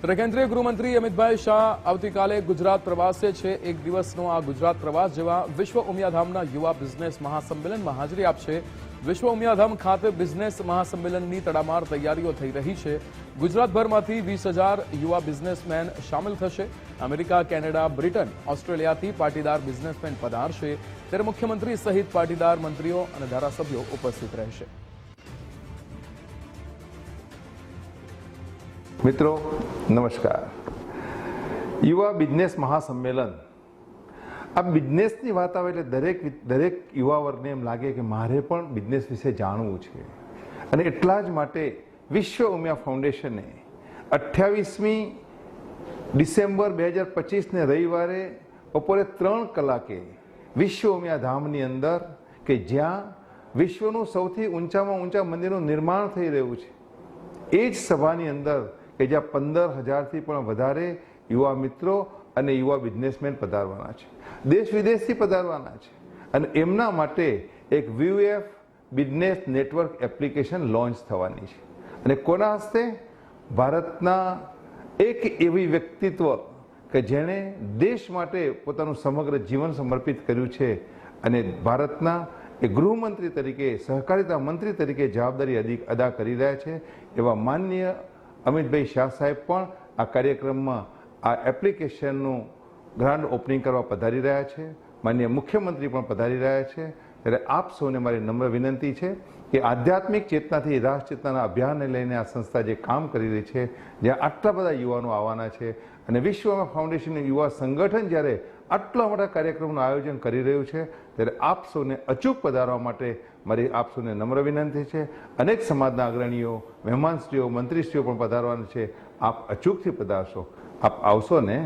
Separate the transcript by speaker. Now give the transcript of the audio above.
Speaker 1: ત્યારે કેન્દ્રીય ગૃહમંત્રી અમિતભાઈ શાહ આવતીકાલે ગુજરાત પ્રવાસે છે. એક દિવસનો આ ગુજરાત પ્રવાસ જેવા વિશ્વ ઉમિયાધામના યુવા બિઝનેસ મહાસંમેલનમાં હાજરી આપશે. વિશ્વ ઉમિયાધામ ખાતે બિઝનેસ મહાસંમેલનની તડામાર તૈયારીઓ થઈ રહી છે. ગુજરાતભરમાંથી વીસ હજાર યુવા બિઝનેસમેન સામેલ થશે. અમેરિકા, કેનેડા, બ્રિટન, ઓસ્ટ્રેલિયાથી પાટીદાર બિઝનેસમેન પધારશે. ત્યારે મુખ્યમંત્રી સહિત પાટીદાર મંત્રીઓ અને ધારાસભ્યો ઉપસ્થિત રહેશે.
Speaker 2: મિત્રો, નમસ્કાર. યુવા બિઝનેસ મહાસંમેલન. આ બિઝનેસની વાત આવે એટલે દરેક દરેક યુવા વર્ગને એમ લાગે કે મારે પણ બિઝનેસ વિશે જાણવું છે. અને એટલા જ માટે વિશ્વ ઉમિયા ફાઉન્ડેશને અઠ્યાવીસમી ડિસેમ્બર બે હજાર પચીસને રવિવારે બપોરે ત્રણ કલાકે વિશ્વ ઉમિયા ધામની અંદર કે જ્યાં વિશ્વનું સૌથી ઊંચામાં ઊંચા મંદિરનું નિર્માણ થઈ રહ્યું છે. એ જ સભાની અંદર કે જ્યાં પંદર હજારથી પણ વધારે યુવા મિત્રો અને યુવા બિઝનેસમેન પધારવાના છે. દેશ વિદેશથી પધારવાના છે. અને એમના માટે એક વ્યુએફ બિઝનેસ નેટવર્ક એપ્લિકેશન લોન્ચ થવાની છે. અને કોના હસ્તે? ભારતના એક એવી વ્યક્તિત્વ કે જેણે દેશ માટે પોતાનું સમગ્ર જીવન સમર્પિત કર્યું છે અને ભારતના એ ગૃહમંત્રી તરીકે, સહકારિતા મંત્રી તરીકે જવાબદારી અદા કરી રહ્યા છે એવા માનનીય અમિતભાઈ શાહ સાહેબ પણ આ કાર્યક્રમમાં આ એપ્લિકેશનનું ગ્રાન્ડ ઓપનિંગ કરવા પધારી રહ્યા છે. માન્ય મુખ્યમંત્રી પણ પધારી રહ્યા છે. ત્યારે આપ સૌને મારી નમ્ર વિનંતી છે કે આધ્યાત્મિક ચેતનાથી રાષ્ટ્ર ચેતનાના અભિયાનને લઈને આ સંસ્થા જે કામ કરી રહી છે, જ્યાં આટલા બધા યુવાનો આવવાના છે અને વિશ્વમાં ફાઉન્ડેશનનું યુવા સંગઠન જ્યારે આટલા મોટા કાર્યક્રમનું આયોજન કરી રહ્યું છે, ત્યારે આપ સૌને અચૂક પધારવા માટે મારી આપ સૌને નમ્ર વિનંતી છે. અનેક સમાજના અગ્રણીઓ, મહેમાનશ્રીઓ, મંત્રીશ્રીઓ પણ પધારવાના છે. આપ અચૂકથી પધારશો. આપ આવશો ને?